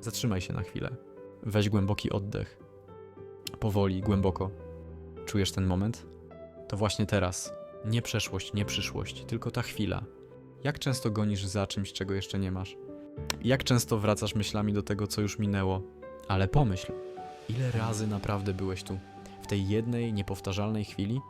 Zatrzymaj się na chwilę. Weź głęboki oddech. Powoli, głęboko. Czujesz ten moment? To właśnie teraz. Nie przeszłość, nie przyszłość, tylko ta chwila. Jak często gonisz za czymś, czego jeszcze nie masz? Jak często wracasz myślami do tego, co już minęło? Ale pomyśl, ile razy naprawdę byłeś tu, w tej jednej, niepowtarzalnej chwili?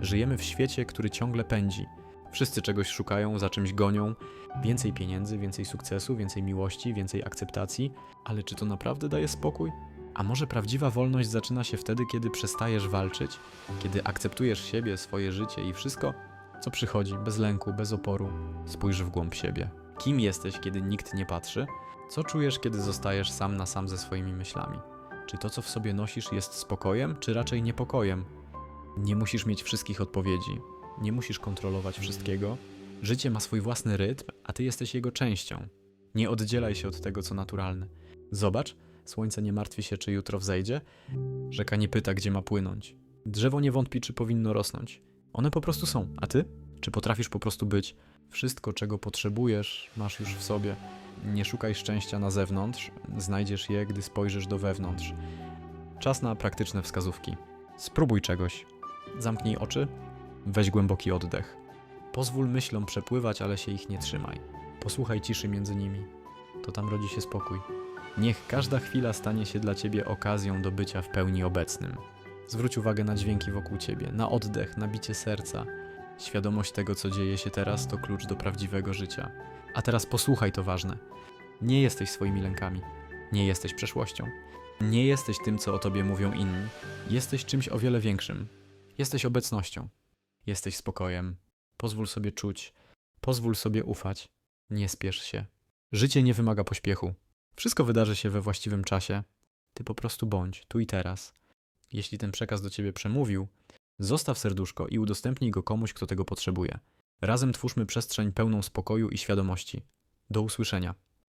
Żyjemy w świecie, który ciągle pędzi. Wszyscy czegoś szukają, za czymś gonią. Więcej pieniędzy, więcej sukcesu, więcej miłości, więcej akceptacji. Ale czy to naprawdę daje spokój? A może prawdziwa wolność zaczyna się wtedy, kiedy przestajesz walczyć, kiedy akceptujesz siebie, swoje życie i wszystko, co przychodzi, bez lęku, bez oporu. Spójrz w głąb siebie. Kim jesteś, kiedy nikt nie patrzy? Co czujesz, kiedy zostajesz sam na sam ze swoimi myślami? Czy to, co w sobie nosisz, jest spokojem, czy raczej niepokojem? Nie musisz mieć wszystkich odpowiedzi, nie musisz kontrolować wszystkiego. Życie ma swój własny rytm, a ty jesteś jego częścią. Nie oddzielaj się od tego, co naturalne. Zobacz, słońce nie martwi się, czy jutro wzejdzie, rzeka nie pyta, gdzie ma płynąć. Drzewo nie wątpi, czy powinno rosnąć. One po prostu są, a ty? Czy potrafisz po prostu być? Wszystko, czego potrzebujesz, masz już w sobie. Nie szukaj szczęścia na zewnątrz, znajdziesz je, gdy spojrzysz do wewnątrz. Czas na praktyczne wskazówki. Spróbuj czegoś. Zamknij oczy, weź głęboki oddech. Pozwól myślom przepływać, ale się ich nie trzymaj. Posłuchaj ciszy między nimi. To tam rodzi się spokój. Niech każda chwila stanie się dla ciebie okazją do bycia w pełni obecnym. Zwróć uwagę na dźwięki wokół ciebie, na oddech, na bicie serca. Świadomość tego, co dzieje się teraz, to klucz do prawdziwego życia. A teraz posłuchaj, to ważne. Nie jesteś swoimi lękami. Nie jesteś przeszłością. Nie jesteś tym, co o tobie mówią inni. Jesteś czymś o wiele większym. Jesteś obecnością. Jesteś spokojem. Pozwól sobie czuć. Pozwól sobie ufać. Nie spiesz się. Życie nie wymaga pośpiechu. Wszystko wydarzy się we właściwym czasie. Ty po prostu bądź, tu i teraz. Jeśli ten przekaz do ciebie przemówił, zostaw serduszko i udostępnij go komuś, kto tego potrzebuje. Razem twórzmy przestrzeń pełną spokoju i świadomości. Do usłyszenia.